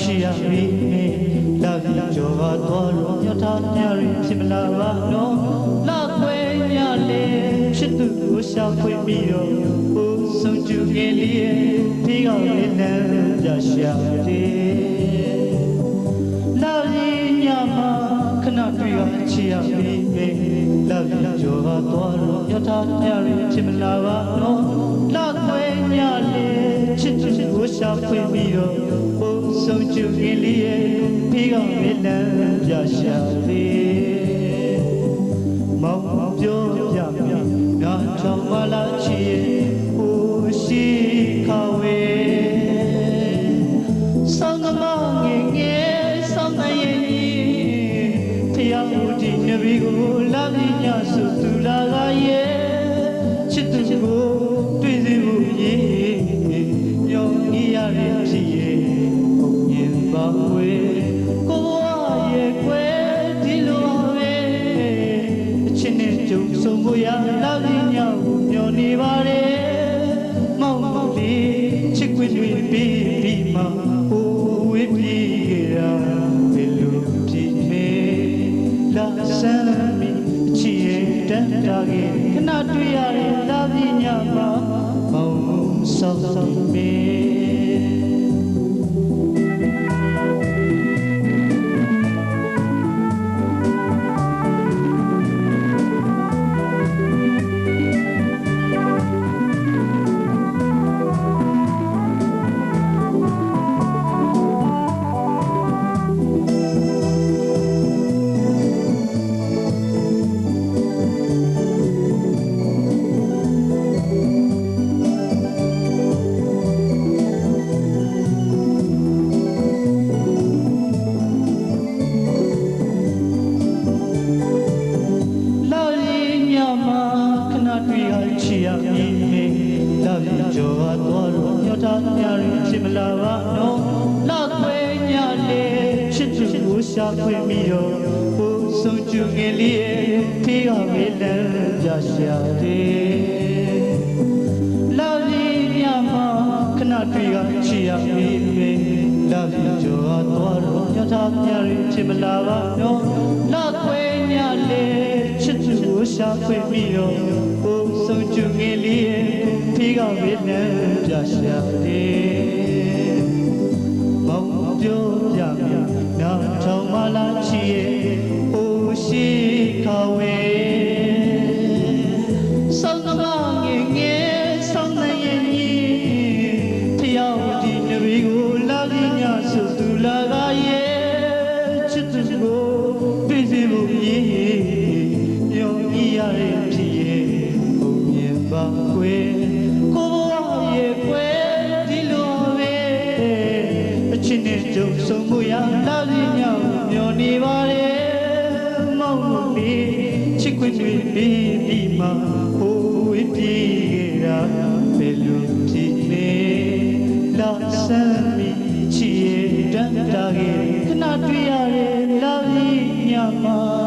ချီရပြီလာပြီးကြောပါတော်လို့ညထားညရီဖြစ်မလာပါတော့လာခွေညလေးချစ်သူကိုရှာဖွေပြီးတော့ဘိုးဆုံးကျူငယ်လေးရဲ့ဒီကောင်လေးနဲ့ကြရှာတယ်လာပြီးညမှာခဏတွေ့ရချီရပြီလာပြီးကြောပါတော်လို့ညထားညရီဖြစ်မလာပါတော့လာခွေညလေးချစ်သူကိုရှာဖွေပြီးတော့ဘိုး ဆုံးကျူငယ်လေးရဲ့ဒီကောင်လေးနဲ့ကြရှာတယ်မောင်ပြောပြပြငါချောင်းမလာချီဟိုရှိခဝေဆောင်းသမားငယ်ငယ်ဆောင်းတဲ့ရင်ဖျားဦးဒီနဘီကိုလာပြီးညဆုသူလာကရဲ့ န်တာကြီးခဏတွေ့ရတဲ့လာပြီးညမှာမောင်ဆောက်ဆောက်မေး လာရီကြောပါတော့လို့ညတာညရီဖြစ်မလာပါတော့လာခွေညလေးချစ်သူကိုရှာဖွေပြီးတော့ဘိုးဆုံးကျူငယ်လေးရဲ့ဖေးကမေးလန်းကြရှာတယ်လာရီညမှာခဏတွေ့ရချီရပြီလာရီကြောပါတော့လို့ညတာညရီဖြစ်မလာပါတော့လာခွေညလေးချစ်သူကိုရှာဖွေပြီးတော့ဘုံဆုံးကျငယ်လေးရဲ့ဖေး ကဝေးနဲ့ပြရှာတယ်။မောင်ပြောပြပြနာထောင်မလာချီရဲ့ဟိုရှိခဝေဆောင်းသမားငယ်ငယ်ဆောင်းတဲ့ရင်ကြီးဖျောက်ဒီနဘီကိုလာပြီးညဆုသူလာကရဲ့ချစ်သူကိုတွေ့စီဖို့ရည်ညောင်ကြီးရတဲ့ဖြစ်ရဲ့ဘုံမြင်ပါခွေ ဆုံးမှုရာလာလီညောင်းမျောနေပါလေမောင်မလေးချစ်ခွင့်တွေပြီးပြီးမှဟိုဝေးပြေးခဲ့တာဘယ်လိုဖြစ်နေလာဆန်းမိချီရဲ့တန်တာခဲ့ခဏတွေ့ရတယ်လာလီညောင်း